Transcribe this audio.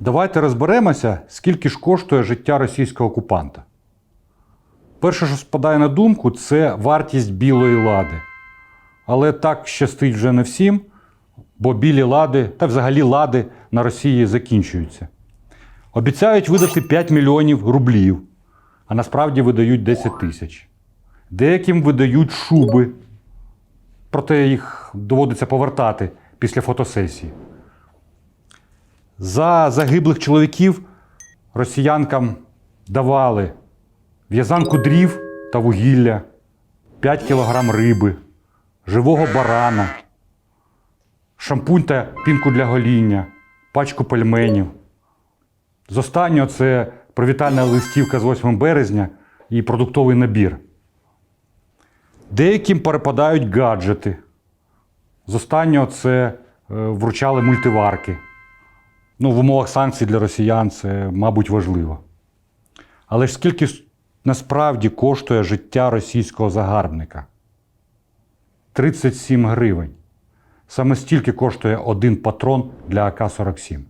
Давайте розберемося, скільки ж коштує життя російського окупанта. Перше, що спадає на думку, це вартість білої лади. Але так щастить вже не всім, бо білі лади та взагалі лади на Росії закінчуються. Обіцяють видати 5 мільйонів рублів, а насправді видають 10 тисяч. Деяким видають шуби, проте їх доводиться повертати після фотосесії. За загиблих чоловіків росіянкам давали в'язанку дрів та вугілля, 5 кілограм риби, живого барана, шампунь та пінку для гоління, пачку пельменів. З останнього це привітальна листівка з 8 березня і продуктовий набір. Деяким перепадають гаджети. З останнього це е, вручали мультиварки. Ну, в умовах санкцій для росіян це, мабуть, важливо. Але ж скільки насправді коштує життя російського загарбника? 37 гривень. Саме стільки коштує один патрон для АК-47.